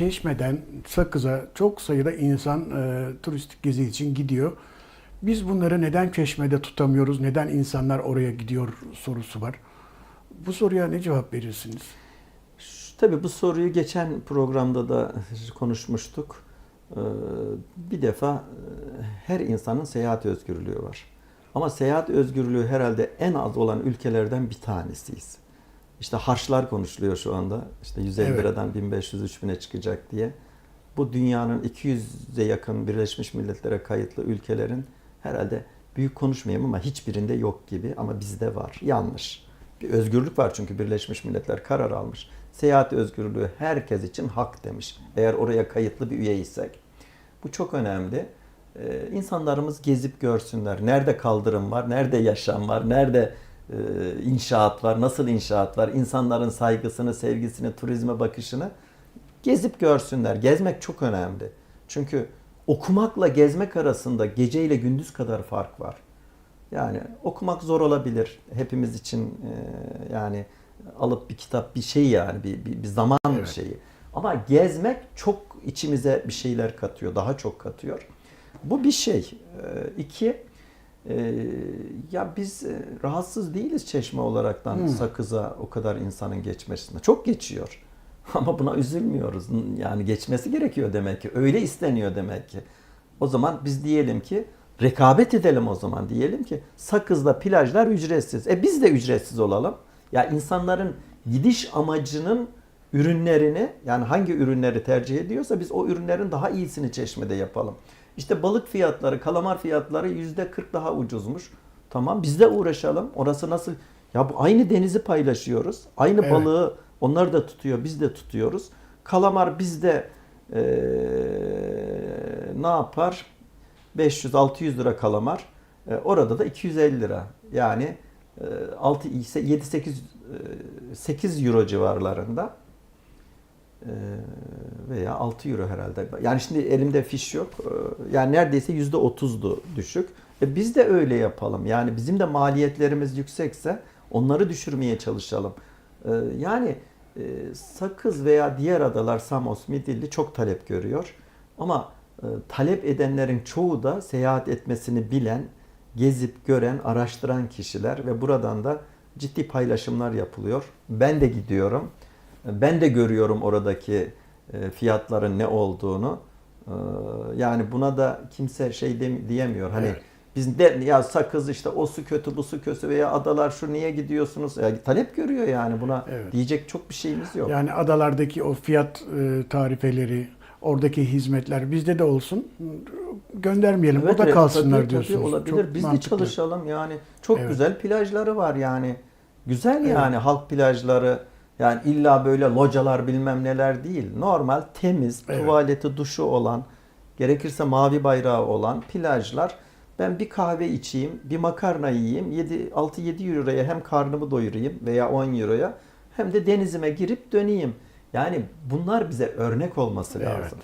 Çeşme'den Sakız'a çok sayıda insan e, turistik gezi için gidiyor. Biz bunları neden Çeşme'de tutamıyoruz, neden insanlar oraya gidiyor sorusu var. Bu soruya ne cevap verirsiniz? Tabii bu soruyu geçen programda da konuşmuştuk. Ee, Bir defa e, her insanın seyahat özgürlüğü var. Ama seyahat özgürlüğü herhalde en az olan ülkelerden bir tanesiyiz. İşte harçlar konuşuluyor şu anda. İşte 150 Evet. liradan 1500-3000'e çıkacak diye. Bu dünyanın 200'e yakın Birleşmiş Milletler'e kayıtlı ülkelerin herhalde büyük konuşmayayım ama hiçbirinde yok gibi ama bizde var. Yanlış. Bir özgürlük var çünkü Birleşmiş Milletler karar almış. Seyahat özgürlüğü herkes için hak demiş. Eğer oraya kayıtlı bir üyeysek. Bu çok önemli. Ee, insanlarımız gezip görsünler. Nerede kaldırım var, nerede yaşam var, nerede e, inşaat var, nasıl inşaat var, insanların saygısını, sevgisini, turizme bakışını gezip görsünler. Gezmek çok önemli. Çünkü okumakla gezmek arasında gece ile gündüz kadar fark var. Yani okumak zor olabilir hepimiz için e, yani alıp bir kitap bir şey yani bir, bir, bir zaman Evet. şeyi. Ama gezmek çok içimize bir şeyler katıyor, daha çok katıyor. Bu bir şey. E, iki, e, ya biz e, rahatsız değiliz çeşme olaraktan Hmm. Sakız'a o kadar insanın geçmesine. Çok geçiyor. Ama buna üzülmüyoruz. Yani geçmesi gerekiyor demek ki. Öyle isteniyor demek ki. O zaman biz diyelim ki rekabet edelim o zaman. Diyelim ki Sakız'da plajlar ücretsiz. E biz de ücretsiz olalım. Ya insanların gidiş amacının ürünlerini yani hangi ürünleri tercih ediyorsa biz o ürünlerin daha iyisini çeşmede yapalım. İşte balık fiyatları, kalamar fiyatları yüzde 40 daha ucuzmuş. Tamam biz de uğraşalım. Orası nasıl? Ya bu aynı denizi paylaşıyoruz. Aynı Evet. balığı onlar da tutuyor, biz de tutuyoruz. Kalamar bizde eee ne yapar? 500-600 lira kalamar. E, orada da 250 lira. Yani e, 6 ise 7 8 8 euro civarlarında. E, veya 6 euro herhalde. Yani şimdi elimde fiş yok. E, Yani neredeyse %30'du düşük. E biz de öyle yapalım. Yani bizim de maliyetlerimiz yüksekse onları düşürmeye çalışalım. E, Yani e, Sakız veya diğer adalar Samos, Midilli çok talep görüyor. Ama e, talep edenlerin çoğu da seyahat etmesini bilen, gezip gören, araştıran kişiler ve buradan da ciddi paylaşımlar yapılıyor. Ben de gidiyorum. Ben de görüyorum oradaki e, fiyatların ne olduğunu. E, Yani buna da kimse şey de- diyemiyor. Hani Evet. biz de ya sakız işte o su kötü bu su kötü veya adalar şu niye gidiyorsunuz? Ya, talep görüyor yani buna Evet. diyecek çok bir şeyimiz yok. Yani adalardaki o fiyat e, tarifeleri, oradaki hizmetler bizde de olsun. Göndermeyelim. Evet, o da evet, kalsınlar tabii, tabii diyorsunuz. olabilir. Çok Biz de mantıklı. çalışalım yani. Çok Evet. güzel plajları var yani. Güzel Evet. yani halk plajları. Yani illa böyle localar bilmem neler değil. Normal, temiz, Evet. tuvaleti, duşu olan, gerekirse mavi bayrağı olan plajlar. Ben bir kahve içeyim, bir makarna yiyeyim. 7 6-7 euroya hem karnımı doyurayım veya 10 euroya hem de denizime girip döneyim. Yani bunlar bize örnek olması Evet. lazım.